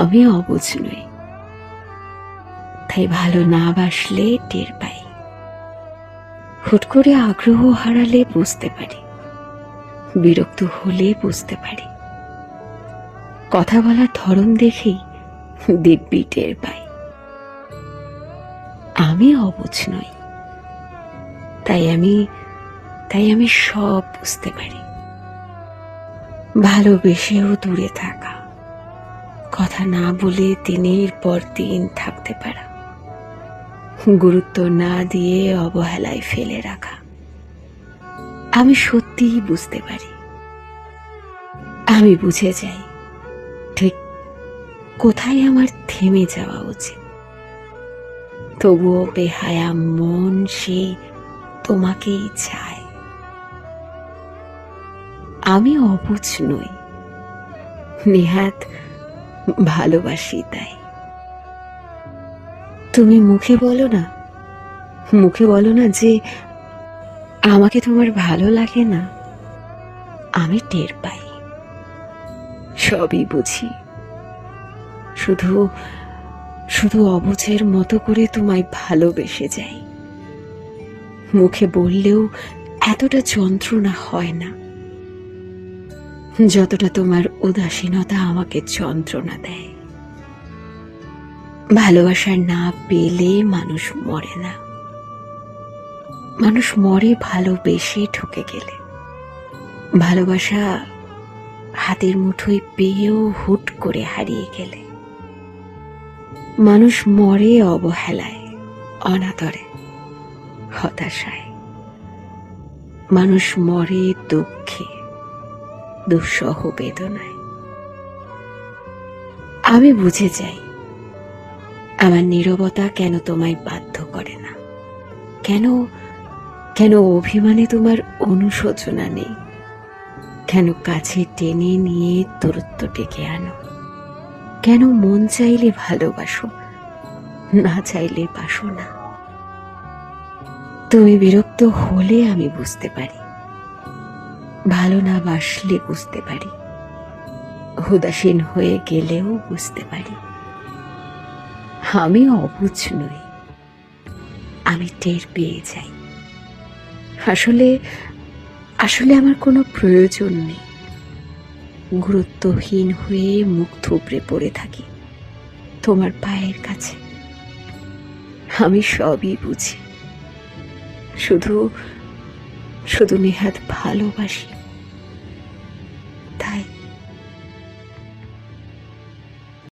আমি অবুঝ নই। তাই ভালো না বাসলে টের পাই। হুট করে আগ্রহ হারালে বুঝতে পারি। বিরক্ত হলে বুঝতে পারি। কথা বলার ধরন দেখেই দিব্যি টের পাই। আমি অবুঝ নই। তাই আমি তাই আমি সব বুঝতে পারি। ভালোবেসেও দূরে থাকা। কথা না বলে দিনের পর দিন থাকতে পারা। গুরুত্ব না দিয়ে অবহেলায় ফেলে রাখা। আমি সত্যিই বুঝতে পারি। আমি বুঝে যাই, ঠিক কোথায় আমার থেমে যাওয়া উচিত। তবুও বেহায়া মন সেই তোমাকেই চায়। আমি অবুঝ নই। নেহাত ভালোবাসি তাই। তুমি মুখে বলো না, মুখে বলো না যে আমাকে তোমার ভালো লাগে না, আমি টের পাই। সবই বুঝি। শুধু শুধু অবুঝের মতো করে তোমায় ভালোবেসে যাই। মুখে বললেও এতটা যন্ত্রণা হয় না। যতটা তোমার উদাসীনতা আমাকে যন্ত্রণা দেয়। ভালোবাসা না পেলে মানুষ মরে না। মানুষ মরে ভালোবেসে ঢুকে গেলে। ভালোবাসা হাতের মুঠোয় পেয়েও হুট করে হারিয়ে গেলে। মানুষ মরে অবহেলায়, অনাদরে, হতাশায়। মানুষ মরে দুঃখে। দুঃসহ বেদনায়। আমি বুঝে যাই, আমার নীরবতা কেন তোমায় বাধ্য করে না? কেন কেন অভিমানে তোমার অনুশোচনা নেই? কেন কাছে টেনে নিয়ে দূরত্ব ডেকে আনো? কেন মন চাইলে ভালোবাসো, না চাইলে বাসো না? তুমি বিরক্ত হলে আমি বুঝতে পারি। ভালো না বাসলে বুঝতে পারি। উদাসীন হয়ে গেলেও বুঝতে পারি। আমি অবুঝ নই। আমি টের পেয়ে যাই। আসলে আসলে আমার কোনো প্রয়োজন নেই। গুরুত্বহীন হয়ে মুখ থুবড়ে পড়ে থাকি। তোমার পায়ের কাছে। আমি সবই বুঝি। শুধু শুধু নেহাত ভালোবাসি।